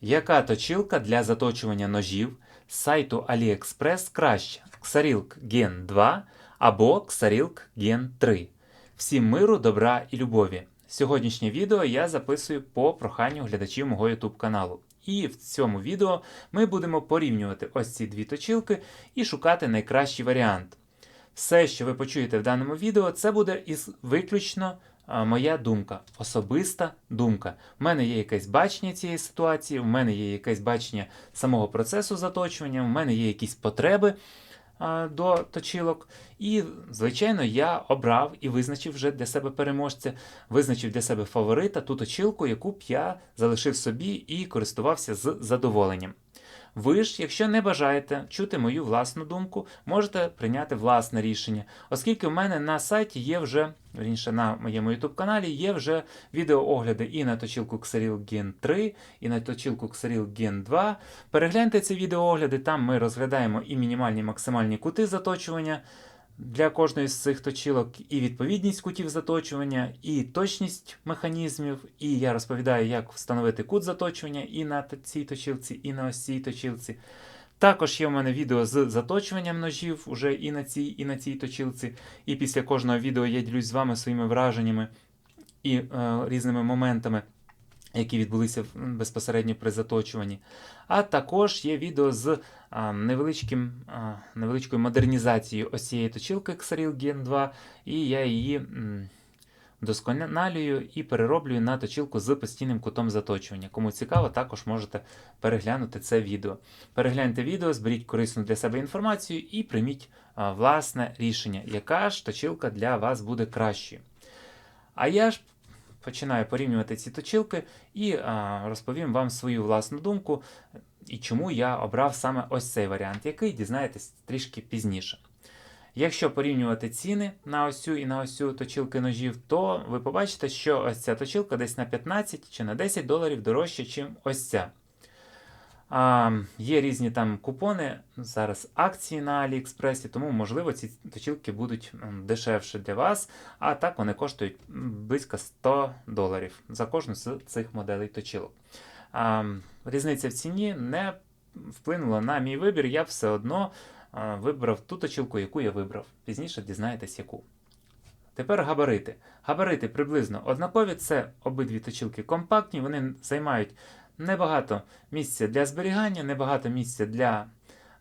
Яка точилка для заточування ножів з сайту AliExpress краща? Xarilk Gen 2 або Xarilk Gen 3? Всім миру, добра і любові! Сьогоднішнє відео я записую по проханню глядачів мого YouTube каналу. І в цьому відео ми будемо порівнювати ось ці дві точилки і шукати найкращий варіант. Все, що ви почуєте в даному відео, це буде із виключно моя думка, особиста думка. У мене є якесь бачення цієї ситуації, в мене є якесь бачення самого процесу заточування, в мене є якісь потреби до точилок. І, звичайно, я обрав і визначив вже для себе переможця, визначив для себе фаворита ту точилку, яку б я залишив собі і користувався з задоволенням. Ви ж, якщо не бажаєте чути мою власну думку, можете прийняти власне рішення, оскільки в мене на сайті є вже, раніше на моєму YouTube каналі є вже відеоогляди і на точилку Xeril Gen 3, і на точилку Xeril Gen 2. Перегляньте ці відеоогляди, там ми розглядаємо і мінімальні і максимальні кути заточування. Для кожної з цих точилок і відповідність кутів заточування, і точність механізмів, і я розповідаю, як встановити кут заточування і на цій точилці, і на ось цій точилці. Також є в мене відео з заточуванням ножів уже і на цій, і на цій точилці. І після кожного відео я ділюсь з вами своїми враженнями і е, різними моментами, які відбулися безпосередньо при заточуванні. А також є відео з невеличким, невеличкою модернізацією ось цієї точилки Xaril Gen 2, і я її досконалюю і перероблюю на точилку з постійним кутом заточування. Кому цікаво, також можете переглянути це відео. Перегляньте відео, зберіть корисну для себе інформацію і прийміть власне рішення, яка ж точилка для вас буде кращою. А я ж починаю порівнювати ці точилки і а, розповім вам свою власну думку і чому я обрав саме ось цей варіант, який дізнаєтесь трішки пізніше. Якщо порівнювати ціни на ось цю і на ось цю точилки ножів, то ви побачите, що ось ця точилка десь на 15 чи на 10 доларів дорожча, ніж ось ця. А, Є різні там купони, зараз акції на Аліекспресі, тому, можливо, ці точилки будуть дешевше для вас, а так вони коштують близько 100 доларів за кожну з цих моделей точилок. А, Різниця в ціні не вплинула на мій вибір, я все одно вибрав ту точилку, яку я вибрав. Пізніше дізнаєтесь яку. Тепер габарити. Габарити приблизно однакові, це обидві точилки компактні, вони займають небагато місця для зберігання, небагато місця для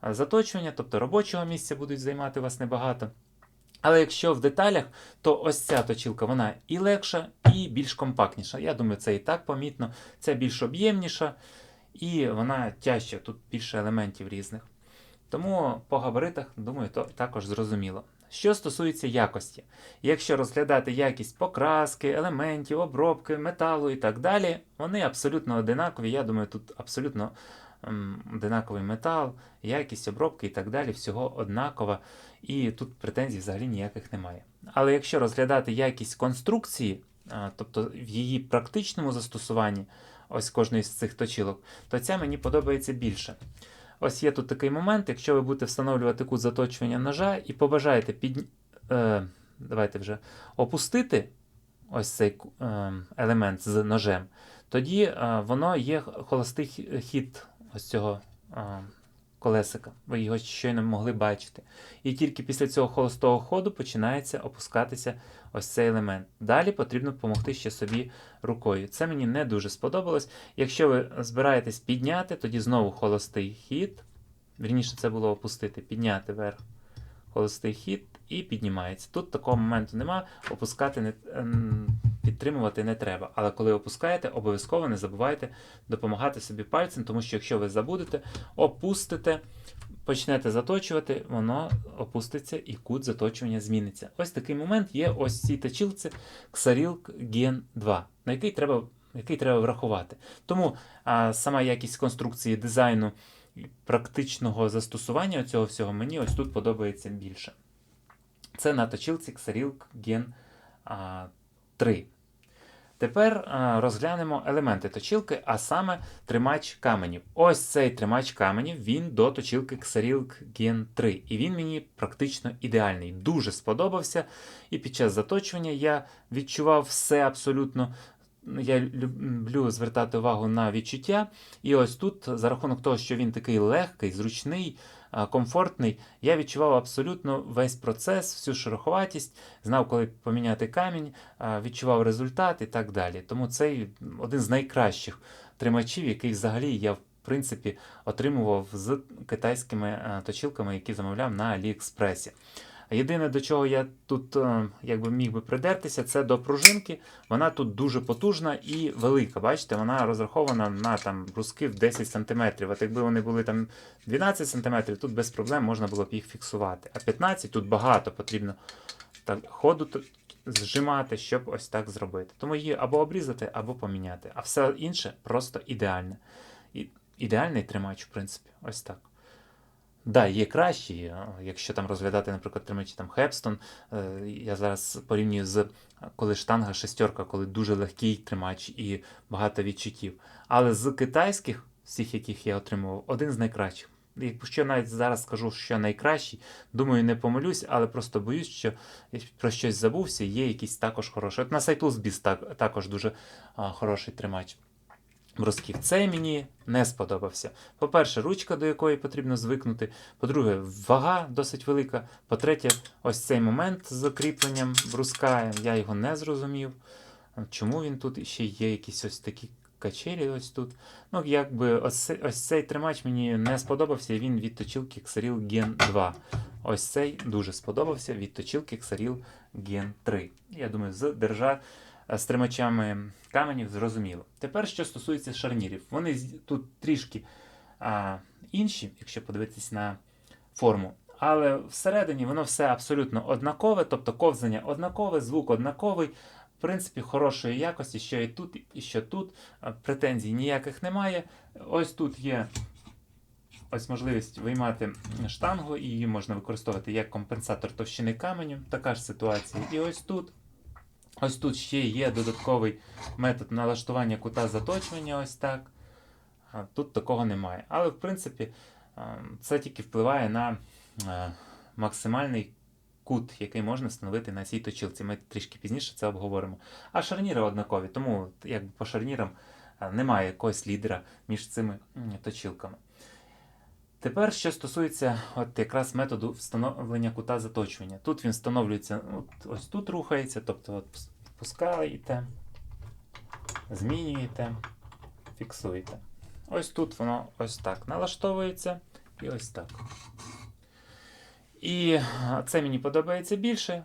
заточування, тобто робочого місця будуть займати вас небагато. Але якщо в деталях, то ось ця точилка вона і легша, і більш компактніша. Я думаю, це і так помітно. Це більш об'ємніша і вона тяжча, тут більше елементів різних. Тому по габаритах, думаю, то також зрозуміло. Що стосується якості, якщо розглядати якість покраски, елементів, обробки, металу і так далі, вони абсолютно одинакові. Я думаю, тут абсолютно ем, одинаковий метал, якість обробки і так далі, всього однакова, і тут претензій взагалі ніяких немає. Але якщо розглядати якість конструкції, а, тобто в її практичному застосуванні, ось кожної з цих точилок, то ця мені подобається більше. Ось є тут такий момент, якщо ви будете встановлювати кут заточування ножа і побажаєте під... е, давайте вже опустити ось цей е, елемент з ножем, тоді е, воно є холостий хід ось цього е, колесика. Ви його щойно могли бачити. І тільки після цього холостого ходу починається опускатися ось цей елемент. Далі потрібно допомогти ще собі рукою. Це мені не дуже сподобалось. Якщо ви збираєтесь підняти, тоді знову холостий хід. Вірніше, це було опустити, підняти вверх холостий хід і піднімається. Тут такого моменту нема, опускати не ем, підтримувати не треба. Але коли опускаєте, обов'язково не забувайте допомагати собі пальцем, тому що якщо ви забудете, опустите, почнете заточувати, воно опуститься і кут заточування зміниться. Ось такий момент є ось цій точилці Xaril Gen 2, на який треба який треба врахувати. Тому а, сама якість конструкції дизайну практичного застосування цього всього мені ось тут подобається більше. Це на точилці Xaril Gen 3. Тепер розглянемо елементи точилки, а саме тримач каменів. Ось цей тримач каменів він до точилки Xaril Gen 3. І він мені практично ідеальний. Дуже сподобався. І під час заточування я відчував все абсолютно я люблю звертати увагу на відчуття. І ось тут, за рахунок того, що він такий легкий, зручний, комфортний, я відчував абсолютно весь процес, всю шероховатість, знав, коли поміняти камінь, відчував результат і так далі. Тому цей один з найкращих тримачів, який взагалі я в принципі отримував з китайськими е, точилками, які замовляв на Аліекспресі. Єдине, до чого я тут е, якби міг би придертися, це до пружинки. Вона тут дуже потужна і велика. Бачите, вона розрахована на там бруски в 10 см. От якби вони були там 12 см, тут без проблем можна було б їх фіксувати. А 15 тут багато потрібно так, ходу зжимати, щоб ось так зробити. Тому її або обрізати, або поміняти. А все інше просто ідеальне. І, ідеальний тримач, в принципі, ось так. Да, є кращі, е, якщо там розглядати, наприклад, тримачі там Хепстон. е, Я зараз порівнюю з коли штанга шестерка, коли дуже легкий тримач і багато відчуттів. Але з китайських, всіх, яких я отримував, один з найкращих. Якщо навіть зараз скажу, що найкращий, думаю, не помилюсь, але просто боюсь, що про щось забувся, є якийсь також хороший. От на сайту збіс так, також дуже а, хороший тримач бросків. Цей мені не сподобався. По-перше, ручка, до якої потрібно звикнути. По-друге, вага досить велика. По-третє, ось цей момент з кріпленням бруска, я його не зрозумів. Чому він тут І ще є якісь ось такі качелі ось тут. Ну, якби ось, ось цей тримач мені не сподобався, і він від точилки Xaril Gen 2. Ось цей дуже сподобався від точилки Xaril Gen 3. Я думаю, з держа з тримачами каменів зрозуміло. Тепер, що стосується шарнірів, вони тут трішки а, інші, якщо подивитись на форму. Але всередині воно все абсолютно однакове, тобто ковзання однакове, звук однаковий. В принципі, хорошої якості, що і тут, і що тут. Претензій ніяких немає. Ось тут є ось можливість виймати штангу, і її можна використовувати як компенсатор товщини каменю. Така ж ситуація. І ось тут. Ось тут ще є додатковий метод налаштування кута заточування, ось так. Тут такого немає. Але, в принципі, це тільки впливає на максимальний кут, який можна встановити на цій точилці. Ми трішки пізніше це обговоримо. А шарніри однакові, тому якби по шарнірам немає якогось лідера між цими м, точилками. Тепер, що стосується от якраз методу встановлення кута заточування. Тут він встановлюється, от, ось тут рухається, тобто от впускаєте, змінюєте, фіксуєте. Ось тут воно ось так налаштовується і ось так. І це мені подобається більше.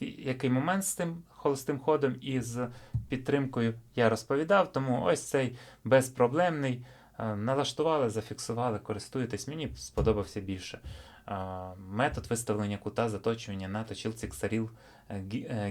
Фі- Який момент з тим холостим ходом і з підтримкою я розповідав, тому ось цей безпроблемний. Е, Налаштували, зафіксували, користуєтесь. Мені сподобався більше. Е, Метод виставлення кута заточування на точилці Xaril е,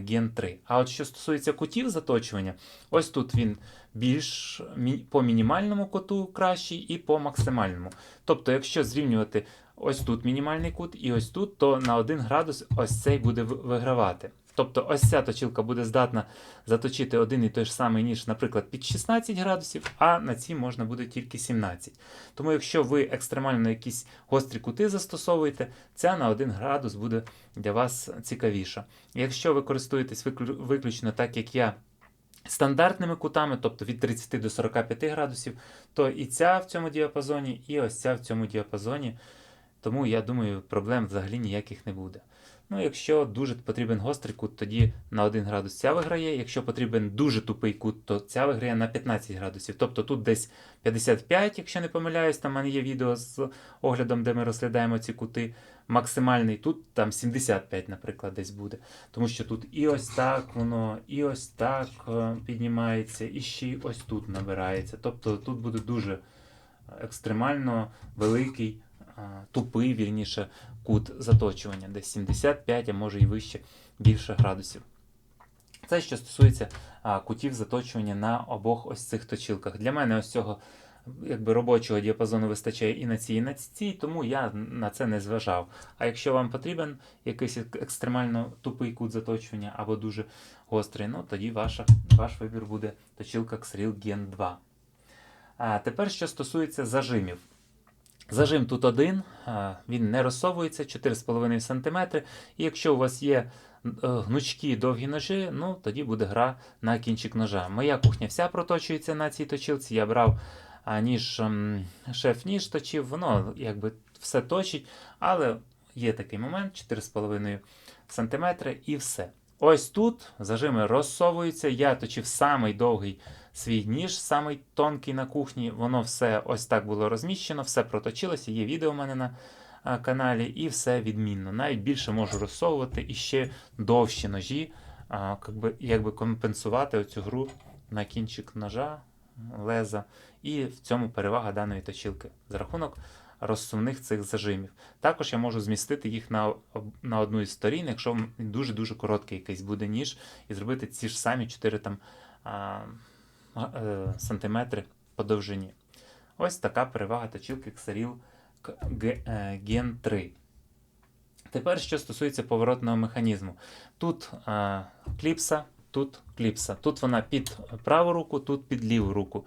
Gen 3. А от що стосується кутів заточування, ось тут він більш по мінімальному куту кращий і по максимальному. Тобто, якщо зрівнювати ось тут мінімальний кут і ось тут, то на 1 градус ось цей буде вигравати. Тобто ось ця точилка буде здатна заточити один і той ж самий ніж, наприклад, під 16 градусів, а на цій можна буде тільки 17. Тому якщо ви екстремально якісь гострі кути застосовуєте, ця на 1 градус буде для вас цікавіша. Якщо ви користуєтесь виключно так, як я. Стандартними кутами, тобто від 30 до 45 градусів, то і ця в цьому діапазоні, і ось ця в цьому діапазоні. Тому я думаю, проблем взагалі ніяких не буде. Ну, якщо дуже потрібен гострий кут, тоді на 1 градус ця виграє. Якщо потрібен дуже тупий кут, то ця виграє на 15 градусів. Тобто тут десь 55, якщо не помиляюсь, там в мене є відео з оглядом, де ми розглядаємо ці кути. Максимальний тут там 75, наприклад, десь буде. Тому що тут і ось так воно, і ось так е, піднімається, і ще й ось тут набирається. Тобто тут буде дуже екстремально великий, тупий, вірніше, кут заточування, десь 75, а може і вище, більше градусів. Це що стосується кутів заточування на обох ось цих точилках. Для мене ось цього якби, робочого діапазону вистачає і на цій, і на цій, тому я на це не зважав. А якщо вам потрібен якийсь екстремально тупий кут заточування або дуже гострий, ну тоді ваша, ваш вибір буде точилка Xril Gen 2. А тепер, що стосується зажимів. Зажим тут один, він не розсовується 4,5 см. І якщо у вас є е, гнучкі довгі ножі, ну тоді буде гра на кінчик ножа. Моя кухня вся проточується на цій точилці. Я брав ніж ем, шеф-ніж точив, воно якби все точить, але є такий момент 4,5 см і все. Ось тут зажими розсовуються. Я точив самий довгий свій ніж, самий тонкий на кухні. Воно все ось так було розміщено, все проточилося. Є відео у мене на каналі, і все відмінно. Навіть більше можу розсовувати і ще довші ножі, якби, якби компенсувати оцю гру на кінчик ножа, леза. І в цьому перевага даної точилки за рахунок розсувних цих зажимів. Також я можу змістити їх на, на одну із сторін, якщо дуже-дуже короткий якийсь буде ніж, і зробити ці ж самі 4 там, а, а, е, сантиметри по довжині. Ось така перевага точилки Xaril К- Г- е, Gen 3. Тепер, що стосується поворотного механізму. Тут а, кліпса, тут кліпса. Тут вона під праву руку, тут під ліву руку.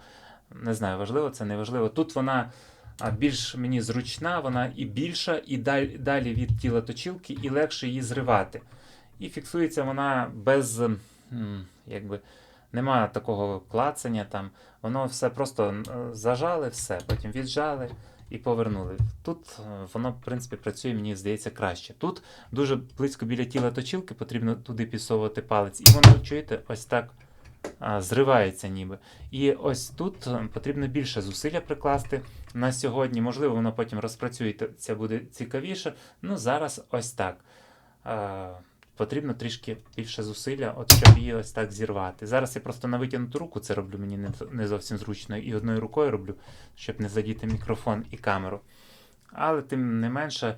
Не знаю, важливо це, не важливо. Тут вона більш мені зручна, вона і більша, і далі, від тіла точилки, і легше її зривати. І фіксується вона без, якби, нема такого клацання там. Воно все просто зажали, все, потім віджали і повернули. Тут е, воно, в принципі, працює, мені здається, краще. Тут дуже близько біля тіла точилки потрібно туди підсовувати палець, і воно, чуєте, ось так зривається ніби. І ось тут е, потрібно більше зусилля прикласти на сьогодні. Можливо, воно потім розпрацюється, буде цікавіше. Ну, зараз ось так. Потрібно трішки більше зусилля, от щоб її ось так зірвати. Зараз я просто на витягнуту руку це роблю, мені не, не зовсім зручно, і одною рукою роблю, щоб не задіти мікрофон і камеру. Але тим не менше,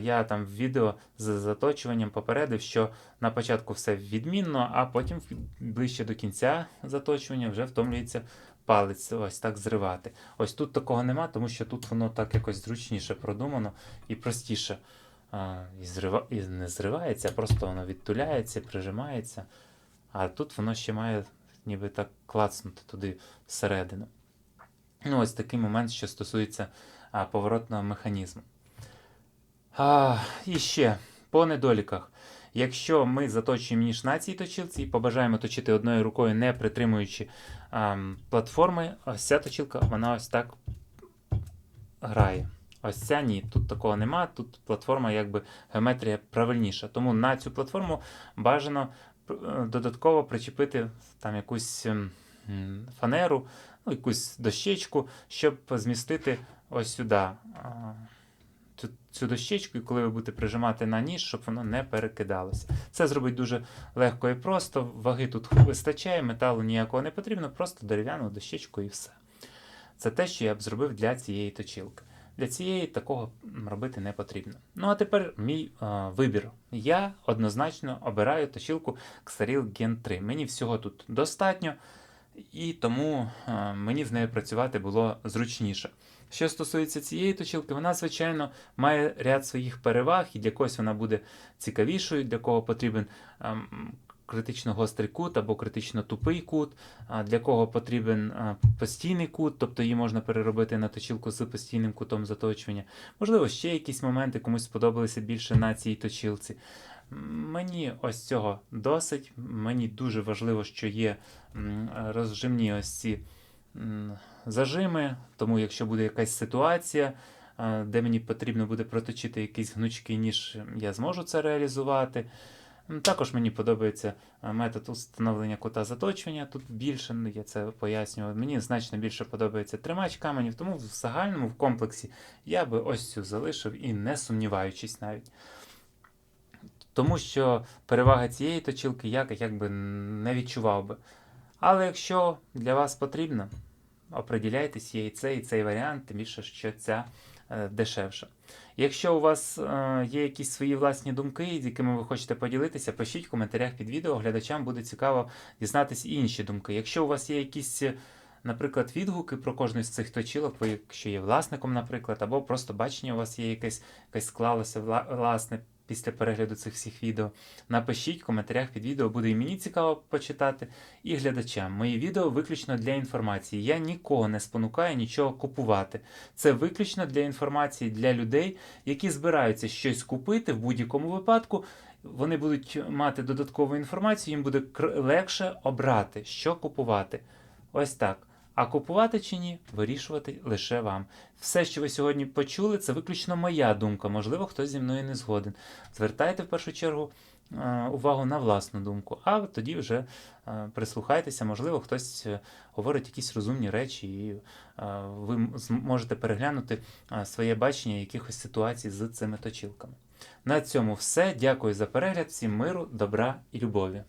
я там в відео з заточуванням попередив, що на початку все відмінно, а потім ближче до кінця заточування вже втомлюється палець ось так зривати. Ось тут такого нема, тому що тут воно так якось зручніше продумано і простіше. І, зрива... і не зривається, а просто воно відтуляється, прижимається. А тут воно ще має ніби так клацнути туди всередину. Ну, ось такий момент, що стосується поворотного механізму. А, і ще по недоліках. Якщо ми заточуємо ніж на цій точилці і побажаємо точити одною рукою, не притримуючи ам, платформи, ось ця точилка, вона ось так грає. Ось ця ні, тут такого нема, тут платформа якби геометрія правильніша. Тому на цю платформу бажано е, додатково причепити там якусь ем, фанеру, ну, якусь дощечку, щоб змістити ось сюди цю, дощечку, і коли ви будете прижимати на ніж, щоб воно не перекидалося. Це зробить дуже легко і просто. Ваги тут вистачає, металу ніякого не потрібно, просто дерев'яну дощечку і все. Це те, що я б зробив для цієї точилки. Для цієї такого робити не потрібно. Ну а тепер мій е, вибір. Я однозначно обираю точилку Xaril Gen 3. Мені всього тут достатньо, і тому е, мені з нею працювати було зручніше. Що стосується цієї точилки, вона, звичайно, має ряд своїх переваг, і для когось вона буде цікавішою, для кого потрібен ем, критично гострий кут або критично тупий кут, для кого потрібен а, постійний кут, тобто її можна переробити на точилку з постійним кутом заточування. Можливо, ще якісь моменти комусь сподобалися більше на цій точилці. Мені ось цього досить. Мені дуже важливо, що є розжимні ось ці зажими, тому якщо буде якась ситуація, де мені потрібно буде проточити якийсь гнучкий ніж, я зможу це реалізувати. Також мені подобається метод встановлення кута заточення. Тут більше, ну я це пояснював. Мені значно більше подобається тримач каменів, тому в загальному в комплексі я би ось цю залишив і не сумніваючись навіть. Тому що перевага цієї точилки я якби не відчував би. Але якщо для вас потрібно, оприділяйтесь, є і цей, і цей варіант, тим більше, що ця е, дешевша. Якщо у вас є якісь свої власні думки, з якими ви хочете поділитися, пишіть в коментарях під відео. Глядачам буде цікаво дізнатися інші думки. Якщо у вас є якісь, наприклад, відгуки про кожну з цих точилок, якщо є власником, наприклад, або просто бачення у вас є якесь, якесь склалося вла- власне після перегляду цих всіх відео, напишіть в коментарях під відео, буде і мені цікаво почитати, і глядачам. Мої відео виключно для інформації. Я нікого не спонукаю нічого купувати. Це виключно для інформації для людей, які збираються щось купити в будь-якому випадку вони будуть мати додаткову інформацію, їм буде легше обрати, що купувати. Ось так. А купувати чи ні, вирішувати лише вам. Все, що ви сьогодні почули, це виключно моя думка. Можливо, хтось зі мною не згоден. Звертайте в першу чергу е, увагу на власну думку, а тоді вже е, прислухайтеся, можливо, хтось е, говорить якісь розумні речі, і ви м- зм- можете переглянути своє бачення якихось ситуацій з цими точилками. На цьому все. Дякую за перегляд. Всім миру, добра і любові.